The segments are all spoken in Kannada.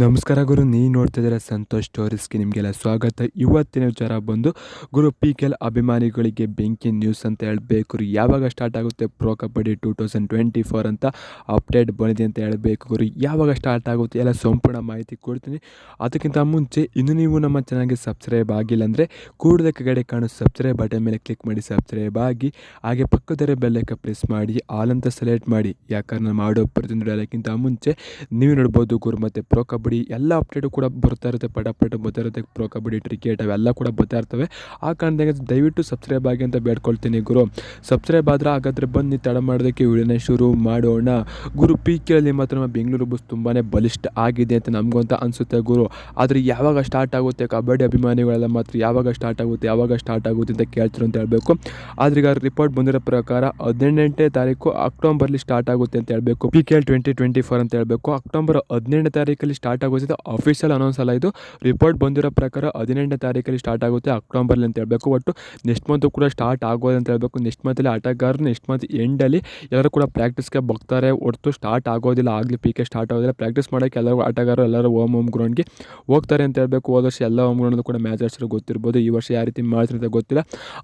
ನಮಸ್ಕಾರ ಗುರು ನೀ ನೋಡ್ತಿದ್ದೀರ ಸಂತೋಷ್ ಸ್ಟೋರೀಸ್ಗೆ ನಿಮಗೆಲ್ಲ ಸ್ವಾಗತ. ಇವತ್ತಿನ ವಿಚಾರ ಬಂದು, ಗುರು ಪಿ ಕೆ ಅಭಿಮಾನಿಗಳಿಗೆ ಬೆಂಕಿ ನ್ಯೂಸ್ ಅಂತ ಹೇಳಬೇಕು ರೀ ಯಾವಾಗ ಸ್ಟಾರ್ಟ್ ಆಗುತ್ತೆ? Pro kabaddi two thousand twenty four ಅಂತ ಅಪ್ಡೇಟ್ ಬಂದಿದೆ ಅಂತ ಹೇಳಬೇಕು ಗುರು. ಯಾವಾಗ ಸ್ಟಾರ್ಟ್ ಆಗುತ್ತೆ? ಎಲ್ಲ ಸಂಪೂರ್ಣ ಮಾಹಿತಿ ಕೊಡ್ತೀನಿ. ಅದಕ್ಕಿಂತ ಮುಂಚೆ, ಇನ್ನು ನೀವು ನಮ್ಮ ಚಾನಲ್ಗೆ ಸಬ್ಸ್ಕ್ರೈಬ್ ಆಗಿಲ್ಲ ಅಂದರೆ ಕೂಡದ ಕಡೆ ಕಾಣೋ ಸಬ್ಸ್ಕ್ರೈಬ್ ಬಟನ್ ಮೇಲೆ ಕ್ಲಿಕ್ ಮಾಡಿ ಸಬ್ಸ್ಕ್ರೈಬ್ ಆಗಿ, ಹಾಗೆ ಪಕ್ಕದರೆ ಬೆಲ್ಲಕ್ಕೆ ಪ್ರೆಸ್ ಮಾಡಿ ಆಲ್ ಅಂತ ಸೆಲೆಕ್ಟ್ ಮಾಡಿ. ಯಾಕಂದ್ರೆ ಮಾಡೋ ಪ್ರತಿಯೊಂದು ಮುಂಚೆ, ನೀವು ನೋಡ್ಬೋದು ಗುರು ಮತ್ತು ಪ್ರೋ ಎಲ್ಲ ಅಪ್ಡೇಟು ಕೂಡ ಬರ್ತಾ ಇರುತ್ತೆ. ಪಟ ಪಟ ಬರ್ತಾ ಇರುತ್ತೆ. ಪ್ರೋ ಕಬಡ್ಡಿ ಕ್ರಿಕೆಟ್ ಅವೆಲ್ಲ ಕೂಡ ಬರ್ತಾ ಇರ್ತವೆ. ಆ ಕಾರಣದಾಗ ದಯವಿಟ್ಟು ಸಬ್ಸ್ಕ್ರೈಬ್ ಆಗಿ ಅಂತ ಬೇಡ್ಕೊಳ್ತೀನಿ ಗುರು. ಸಬ್ಸ್ಕ್ರೈಬ್ ಆದರೆ ಹಾಗಾದರೆ ಬನ್ನಿ ತಡ ಮಾಡೋದಕ್ಕೆ ವಿಡಿಯೋನ ಶುರು ಮಾಡೋಣ. ಗುರು ಪಿ ಕೆಯಲ್ಲಿ ಮಾತ್ರ ನಮ್ಮ ಬೆಂಗಳೂರು ಬಸ್ ತುಂಬಾ ಬಲಿಷ್ಠ ಆಗಿದೆ ಅಂತ ನಮಗೂ ಅಂತ ಅನಿಸುತ್ತೆ ಗುರು. ಆದರೆ ಯಾವಾಗ ಸ್ಟಾರ್ಟ್ ಆಗುತ್ತೆ ಕಬಡ್ಡಿ ಅಭಿಮಾನಿಗಳೆಲ್ಲ ಮಾತ್ರ ಯಾವಾಗ ಸ್ಟಾರ್ಟ್ ಆಗುತ್ತೆ, ಯಾವಾಗ ಸ್ಟಾರ್ಟ್ ಆಗುತ್ತೆ ಅಂತ ಕೇಳ್ತಾರೆ ಅಂತ ಹೇಳಬೇಕು. ಆದ್ರೆ ಈಗ ರಿಪೋರ್ಟ್ ಬಂದಿರೋ ಪ್ರಕಾರ ಹದಿನೆಂಟನೇ ತಾರೀಕು ಅಕ್ಟೋಬರ್ಲಿ ಸ್ಟಾರ್ಟ್ ಆಗುತ್ತೆ ಅಂತ ಹೇಳಬೇಕು. P K L twenty twenty four ಅಂತ ಹೇಳಬೇಕು. ಅಕ್ಟೋಬರ್ ಹದಿನೆಂಟನೇ ತಾರೀಕಲ್ಲಿ ಸ್ಟಾರ್ಟ್ ಆಗುತ್ತೆ ಅಫಿಷಿಯಲ್ ಅನೌನ್ಸ್ ಅಲ್ಲ ಇದು. ರಿಪೋರ್ಟ್ ಬಂದಿರೋ ಪ್ರಕಾರ ಹದಿನೆಂಟನೇ ತಾರೀಕಲ್ಲಿ ಸ್ಟಾರ್ಟ್ ಆಗುತ್ತೆ ಅಕ್ಟೋಬರ್ಲಿ ಅಂತ ಹೇಳಬೇಕು. ಒಟ್ಟು ನೆಕ್ಸ್ಟ್ ಮಂತು ಕೂಡ ಸ್ಟಾರ್ಟ್ ಆಗೋದು ಅಂತ ಹೇಳಬೇಕು. ನೆಕ್ಸ್ಟ್ ಮಂತಲ್ಲಿ ಆಟಗಾರರು ನೆಕ್ಸ್ಟ್ ಮಂತ್ ಎಂಡಲ್ಲಿ ಎಲ್ಲರೂ ಕೂಡ ಪ್ರಾಕ್ಟೀಸ್ಗೆ ಬರ್ತಾರೆ ಹೊರತು ಸ್ಟಾರ್ಟ್ ಆಗೋದಿಲ್ಲ. ಆಗಲಿ ಪಿ ಕೆ ಸ್ಟಾರ್ಟ್ ಆಗೋದಿಲ್ಲ. ಪ್ರಾಕ್ಟೀಸ್ ಮಾಡೋಕ್ಕೆ ಎಲ್ಲರೂ ಆಟಗಾರರು ಎಲ್ಲರೂ ಓಮ್ ಹೋಮ್ ಗ್ರೌಂಡ್ಗೆ ಹೋಗ್ತಾರೆ ಅಂತ ಹೇಳಬೇಕು. ಹೋದ ವರ್ಷ ಎಲ್ಲ ಹೋಮ್ ಗ್ರೌಂಡ್ ಕೂಡ ಮ್ಯಾಚ್ ಗೊತ್ತಿರ್ಬೋದು. ಈ ವರ್ಷ ಯಾವ ರೀತಿ ಮಾಡ್ತಾರೆ ಅಂತ ಗೊತ್ತಿಲ್ಲ.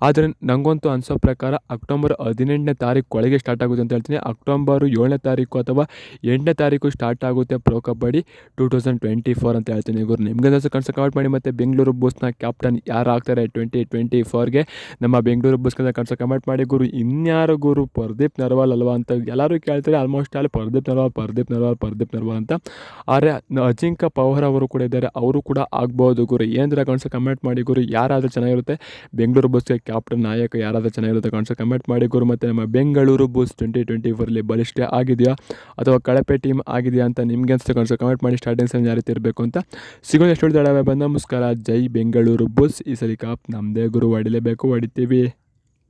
ಆದರೆ ನನಗಂತೂ ಅನಿಸೋ ಪ್ರಕಾರ ಅಕ್ಟೋಬರ್ ಹದಿನೆಂಟನೇ ತಾರೀಕು ಒಳಗೆ ಸ್ಟಾರ್ಟ್ ಆಗುತ್ತೆ ಅಂತ ಹೇಳ್ತೀನಿ. ಅಕ್ಟೋಬರ್ ಏಳನೇ ತಾರೀಕು ಅಥವಾ ಎಂಟನೇ ತಾರೀಕು ಸ್ಟಾರ್ಟ್ ಆಗುತ್ತೆ pro kabaddi two thousand twenty four ಅಂತ ಹೇಳ್ತೀನಿ. ಗುರು ನಿಮ್ಗೆ ದೋಸ ಕನ್ಸ ಕಮೆಂಟ್ ಮಾಡಿ ಮತ್ತು ಬೆಂಗಳೂರು ಬೂಸ್ನ ಕ್ಯಾಪ್ಟನ್ ಯಾರು ಆಗ್ತಾರೆ ಟ್ವೆಂಟಿ ಟ್ವೆಂಟಿ ಫೋರ್ಗೆ ನಮ್ಮ ಬೆಂಗಳೂರು ಬೂಸ್ಗೆ ಕನ್ಸ ಕಮೆಂಟ್ ಮಾಡಿ. ಗುರು, ಇನ್ಯಾರು ಗುರು, ಪ್ರದೀಪ್ ನರ್ವಾಲ್ ಅಲ್ವಾ ಅಂತ ಎಲ್ಲರೂ ಕೇಳ್ತಾರೆ. ಆಲ್ಮೋಸ್ಟ್ ಅಲ್ಲಿ ಪ್ರದೀಪ್ ನರ್ವಾಲ್ ಪ್ರದೀಪ್ ನರ್ವಾಲ್ ಪ್ರದೀಪ್ ನರ್ವಾಲ್ ಅಂತ. ಆದರೆ ಅಜಿಂಕ ಪವರ್ ಅವರು ಕೂಡ ಇದ್ದಾರೆ. ಅವರು ಕೂಡ ಆಗ್ಬೋದು ಗುರು. ಏನಂದ್ರೆ ಕನ್ಸ ಕಮೆಂಟ್ ಮಾಡಿ ಗುರು. ಯಾರಾದರೂ ಚೆನ್ನಾಗಿರುತ್ತೆ? ಬೆಂಗಳೂರು ಬಸ್ಗೆ ಕ್ಯಾಪ್ಟನ್ ನಾಯಕ ಯಾರಾದರೂ ಚೆನ್ನಾಗಿರುತ್ತೆ ಕನ್ಸ ಕಮೆಂಟ್ ಮಾಡಿ ಗುರು. ಮತ್ತು ನಮ್ಮ ಬೆಂಗಳೂರು ಬೂಸ್ ಟ್ವೆಂಟಿ ಟ್ವೆಂಟಿ ಫೋರ್ಲಿ ಬಲಿಷ್ಠ ಆಗಿದೆಯಾ? ಅಥವಾ ಕಳಪೆ ಟೀಮ್ ಆಗಿದೆಯಾ ಅಂತ ನಿಮಗೆ ಅನ್ಸುತ್ತೆ ಕನ್ಸ ಕಮೆಂಟ್ ಮಾಡಿ. ಸ್ಟಾರ್ಟಿಂಗ್ ಸಮಯ ಯಾವ ಇರಬೇಕು ಅಂತ ಸಿಗೋ ಎಷ್ಟು ದಡವೆ ಬಂದ ನಮಸ್ಕಾರ ಜೈ ಬೆಂಗಳೂರು ಬುಸ್. ಈ ಸಲ ಕಾಪ್ ನಮ್ಮದೇ ಗುರು ಹೊಡಿಲೇಬೇಕು ಹೊಡಿತೀವಿ.